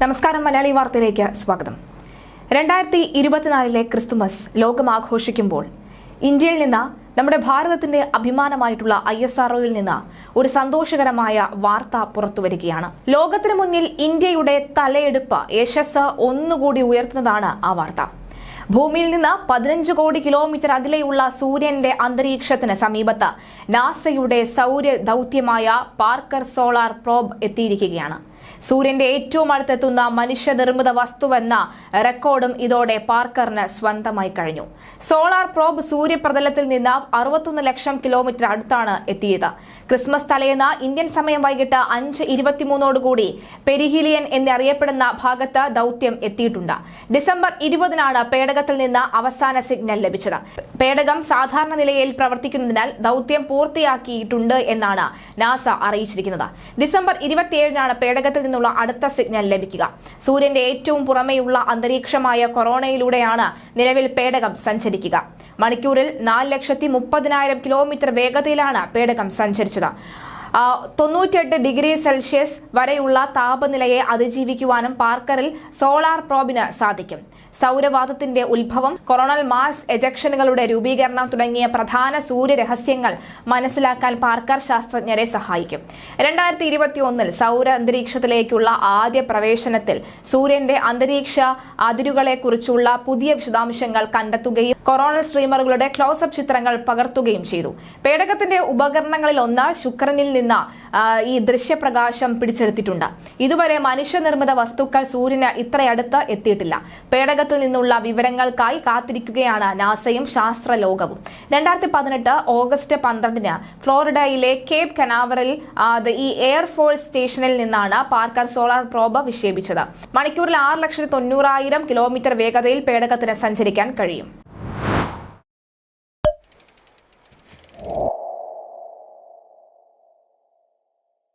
നമസ്കാരം മലയാളി വാർത്തയിലേക്ക് സ്വാഗതം. രണ്ടായിരത്തി ഇരുപത്തിനാലിലെ ക്രിസ്തുമസ് ലോകം ആഘോഷിക്കുമ്പോൾ ഇന്ത്യയിൽ നിന്ന് നമ്മുടെ ഭാരതത്തിന്റെ അഭിമാനമായിട്ടുള്ള ഐ എസ് ആർഒയിൽ നിന്ന് ഒരു സന്തോഷകരമായ വാർത്ത പുറത്തുവരികയാണ് ലോകത്തിന് മുന്നിൽ ഇന്ത്യയുടെ തലയെടുപ്പ് യശസ് ഒന്നുകൂടി ഉയർത്തുന്നതാണ് ആ വാർത്ത. ഭൂമിയിൽ നിന്ന് പതിനഞ്ച് കോടി കിലോമീറ്റർ അകലെയുള്ള സൂര്യന്റെ അന്തരീക്ഷത്തിന് സമീപത്ത് നാസയുടെ സൗര്യ ദൗത്യമായ പാർക്കർ സോളാർ പ്രോബ് എത്തിയിരിക്കുകയാണ്. സൂര്യന്റെ ഏറ്റവും അടുത്തെത്തുന്ന മനുഷ്യനിർമ്മിത വസ്തുവെന്ന റെക്കോർഡും ഇതോടെ പാർക്കറിന് സ്വന്തമായി കഴിഞ്ഞു. സോളാർ പ്രോബ് സൂര്യപ്രതലത്തിൽ നിന്ന് അറുപത്തൊന്ന് ലക്ഷം കിലോമീറ്റർ അടുത്താണ് എത്തിയത്. ക്രിസ്മസ് തലേന്ന് ഇന്ത്യൻ സമയം വൈകിട്ട് അഞ്ച് ഇരുപത്തിമൂന്നോടുകൂടി പെരിഹിലിയൻ എന്നറിയപ്പെടുന്ന ഭാഗത്ത് ദൗത്യം എത്തിയിട്ടുണ്ട്. ഡിസംബർ ഇരുപതിനാണ് പേടകത്തിൽ നിന്ന് അവസാന സിഗ്നൽ ലഭിച്ചത്. പേടകം സാധാരണ നിലയിൽ പ്രവർത്തിക്കുന്നതിനാൽ ദൗത്യം പൂർത്തിയാക്കിയിട്ടുണ്ട് എന്നാണ് നാസ അറിയിച്ചിരിക്കുന്നത്. ഡിസംബർ ഇരുപത്തിയേഴിനാണ് പേടകത്തിൽ നിന്നുള്ള അടുത്ത സിഗ്നൽ ലഭിക്കുക. സൂര്യന്റെ ഏറ്റവും പുറമെയുള്ള അന്തരീക്ഷമായ കൊറോണയിലൂടെയാണ് നിലവിൽ പേടകം സഞ്ചരിക്കുക. മണിക്കൂറിൽ നാല് ലക്ഷത്തി മുപ്പതിനായിരം കിലോമീറ്റർ വേഗതയിലാണ് പേടകം സഞ്ചരിച്ചത്. തൊണ്ണൂറ്റിയെട്ട് ഡിഗ്രി സെൽഷ്യസ് വരെയുള്ള താപനിലയെ അതിജീവിക്കുവാനും പാർക്കറിൽ സോളാർ പ്രോബിന് സാധിക്കും. സൗരവാദത്തിന്റെ ഉത്ഭവം കൊറോണൽ മാസ് എജക്ഷനുകളുടെ രൂപീകരണം തുടങ്ങിയ പ്രധാന സൂര്യരഹസ്യങ്ങൾ മനസ്സിലാക്കാൻ പാർക്കർ ശാസ്ത്രജ്ഞരെ സഹായിക്കും. രണ്ടായിരത്തി ഇരുപത്തി ഒന്നിൽ സൗര അന്തരീക്ഷത്തിലേക്കുള്ള ആദ്യ പ്രവേശനത്തിൽ സൂര്യന്റെ അന്തരീക്ഷ അതിരുകളെക്കുറിച്ചുള്ള പുതിയ വിശദാംശങ്ങൾ കണ്ടെത്തുകയും കൊറോണൽ സ്ട്രീമറുകളുടെ ക്ലോസപ്പ് ചിത്രങ്ങൾ പകർത്തുകയും ചെയ്തു. പേടകത്തിന്റെ ഉപകരണങ്ങളിൽ ഒന്ന് ശുക്രനിൽ നിന്ന് ഈ ദൃശ്യപ്രകാശം പിടിച്ചെടുത്തിട്ടുണ്ട്. ഇതുവരെ മനുഷ്യനിർമ്മിത വസ്തുക്കൾ സൂര്യന് ഇത്രയടുത്ത് എത്തിയിട്ടില്ല. പേടകത്തിൽ നിന്നുള്ള വിവരങ്ങൾക്കായി കാത്തിരിക്കുകയാണ് നാസയും ശാസ്ത്ര ലോകവും രണ്ടായിരത്തി പതിനെട്ട് ഓഗസ്റ്റ് പന്ത്രണ്ടിന് ഫ്ലോറിഡയിലെ കേപ് കനാവറിൽ ഈ എയർഫോഴ്സ് സ്റ്റേഷനിൽ നിന്നാണ് പാർക്കർ സോളാർ പ്രോബ് വിക്ഷേപിച്ചത്. മണിക്കൂറിൽ ആറ് ലക്ഷത്തി തൊണ്ണൂറായിരം കിലോമീറ്റർ വേഗതയിൽ പേടകത്തിന് സഞ്ചരിക്കാൻ കഴിയും.